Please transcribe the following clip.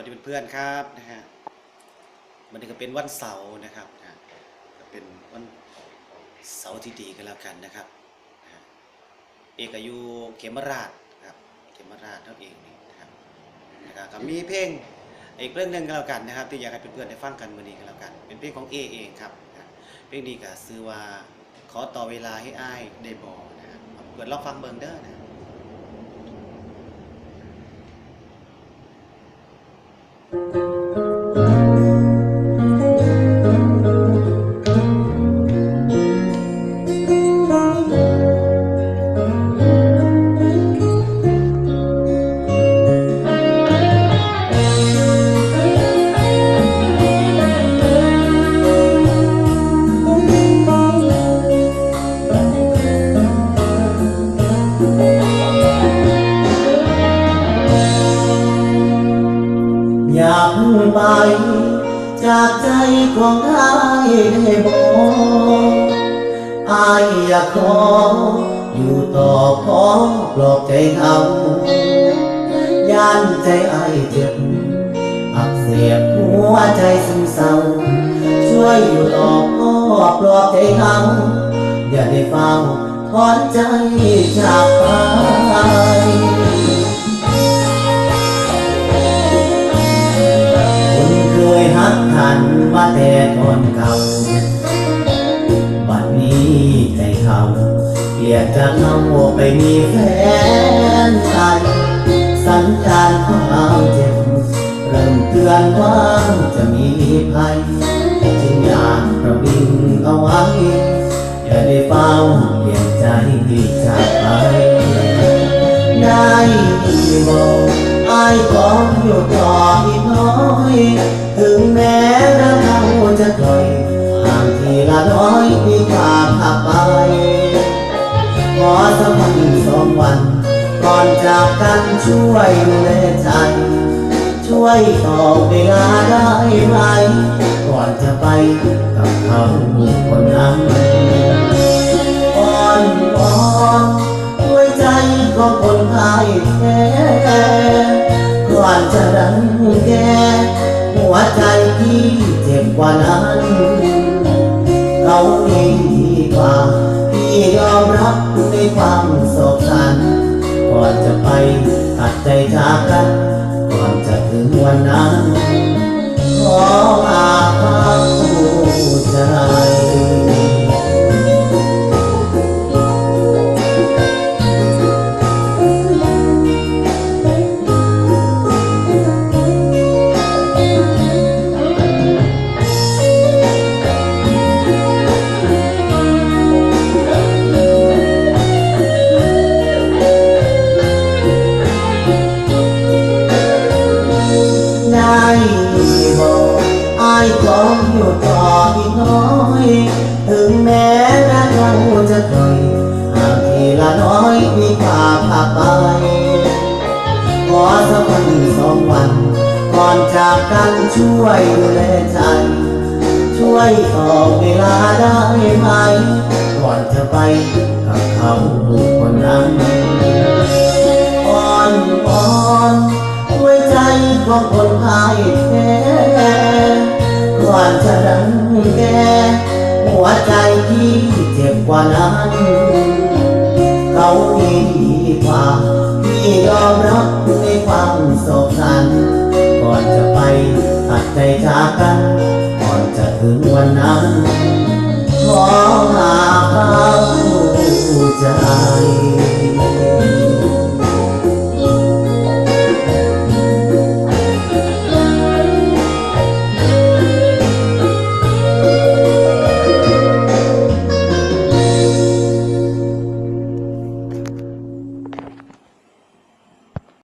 วัสดีเพื่อนๆครับนะฮะวันนี้ก็เป็นวันเสาร์นะครับนะก็เป็นวันเสาร์ที่ดีกันแล้วกันนะครับนะะเอกอายุเขมราชครับเขมราชเท่าเองนี่นะครับนะครับก็มีเพลงอีกเพลงหนึ่งกันแล้วกันนะครับ ที่อยากให้เพื่อนๆได้ฟังกันวันนี้กันแล้วกัน เป็นเพลงของเอเองครับนะเพลงนี้ก็ซื้อว่าขอต่อเวลาให้อ้ายได้บอนะครับเปิดลองฟังเบิ่งเด้อนะอยาก ไป จากใจของอายได้บอกอายอยากขอ อยู่ต่อพอปลอบใจเขาย่านใจอายเจ็บ อักเสบหัวใจซึมเศร้า ช่วยอยู่ต่อพอปลอบใจเขาอย่าได้เฝ้าถอนใจจากไป กันมาแต่ก่อนเก่า บัดนี้ใจเขาเปลี่ยนจากเขาไปมีแฟนใหม่สัญญาณความเจ็บเริ่มเตือนว่าจะมีภัยจึงอยากระวิงเอาไว้ อย่าได้เฝ้าเปลี่ยนใจจากไป ได้บอกอายขออยู่ต่ออีกน้อย ถึงแม้เราจะถอยห่างทีละน้อยมีความหักไป ขอสักวันสองวัน ก่อนจากกันช่วยดูแลใจช่วยต่อเวลาได้ไหมก่อนจะไปกับเขาคนนั้นอ่อนวอนด้วยใจของคนไทยแท้ก่อนจะรัง ว่านั้นเขาดีกว่าที่ยอมรับในความโศกสันก่อนจะไปตัดใจจากกัน ก่อนจะถึงวันนั้น ถึงแม้รักเราจะถอยห่างทีละน้อยมีความพาไปขอสักวันสองวัน ก่อนจากกันช่วยดูแลใจ ช่วยต่อเวลาได้ไหม ก่อนจะไปกับเขาคนนั้นอ่อนวอนด้วยใจของคนไทย วใจที่เจ็บกว่านั้น เขาดีกว่าที่ยอมรับในความสุขสัน ก่อนจะไปตัดใจจากกัน ก่อนจะถึงวันนั้นขอหาเขาใจ